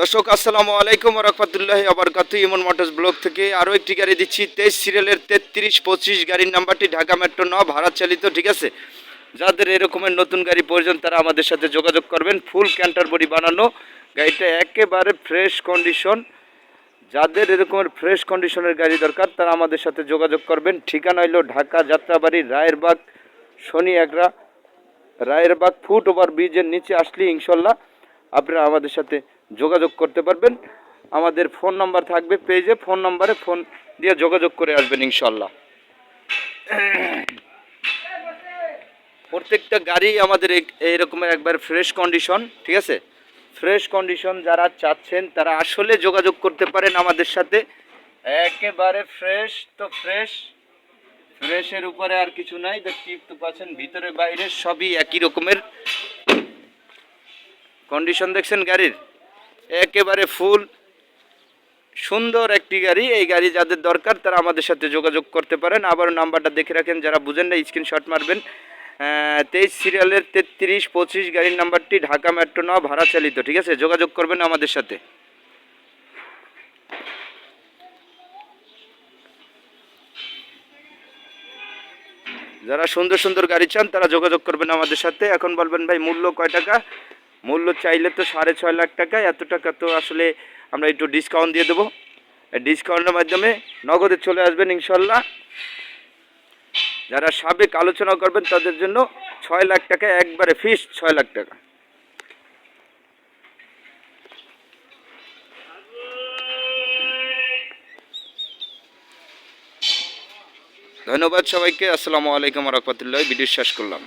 দর্শক, আসসালামু আলাইকুম রহমতুল্লাহ আবরকাত ইমন মোটরস ব্লক থেকে আরও একটি গাড়ি দিচ্ছি। তেইশ সিরিয়ালের তেত্রিশ, পঁচিশ গাড়ির নাম্বারটি ঢাকা মেট্রো ন, ভাড়া চালিত, ঠিক আছে? যাদের এরকমের নতুন গাড়ি প্রয়োজন, তারা আমাদের সাথে যোগাযোগ করবেন। ফুল ক্যান্টার বডি বানানো গাড়িটা একেবারে ফ্রেশ কন্ডিশন। যাদের এরকমের ফ্রেশ কন্ডিশনের গাড়ি দরকার, তারা আমাদের সাথে যোগাযোগ করবেন। ঠিকানা হইল ঢাকা যাত্রাবাড়ি, রায়েরবাগ, শনি একরা রায়েরবাগ, ফুট ওভার ব্রিজের নিচে আসলে ইনশাল্লাহ আপনারা আমাদের সাথে যোগাযোগ করতে পারবেন। আমাদের ফোন নাম্বার থাকবে পেজে, ফোন নাম্বারে ফোন দিয়ে যোগাযোগ করে আসবেন ইনশাল্লাহ প্রত্যেকটা গাড়ি আমাদের এই- এইরকমের একবার ফ্রেশ কন্ডিশন ঠিক আছে? ফ্রেশ কন্ডিশন যারা চাচ্ছেন, তারা আসলে যোগাযোগ করতে পারেন আমাদের সাথে। একেবারে ফ্রেশ তো ফ্রেশ ফ্রেশের উপরে আর কিছু নাই তো টিপ তো পাচ্ছেন, ভিতরে বাইরে সবই একই রকমের। কন্ডিশন দেখছেন গাড়ির? একেবারে ফুল, সুন্দর একটি গাড়ি। এই গাড়ি যাদের দরকার, তারা আমাদের সাথে যোগাযোগ করতে পারেন। আবার নাম্বারটা দেখে রাখেন, যারা বুঝেন না স্ক্রিনশট মারবেন। তেইশ সিরিয়ালের তেত্রিশ, পঁচিশ গাড়ির নাম্বারটি ঢাকা মেট্রো ন ভাড়া চালিত, ঠিক আছে? যোগাযোগ করবেন আমাদের সাথে। যারা সুন্দর সুন্দর গাড়ি চান, তারা যোগাযোগ করবেন আমাদের সাথে। এখন বলবেন, ভাই, মূল্য কয় টাকা? মূল্য চাইলে তো সাড়ে ছয় লাখ টাকা, এত টাকা তো আসলে আমরা একটু ডিসকাউন্ট দিয়ে দেবো। ডিসকাউন্টের মাধ্যমে নগদে চলে আসবেন ইনশাল্লাহ। যারা সাবেক আলোচনা করবেন তাদের জন্য ছয় লাখ টাকা, একবারে ফিস ছয় লাখ টাকা। ধন্যবাদ সবাইকে, আসসালামু আলাইকুম রহমতুল্লাহ, ভিডিও শেষ করলাম।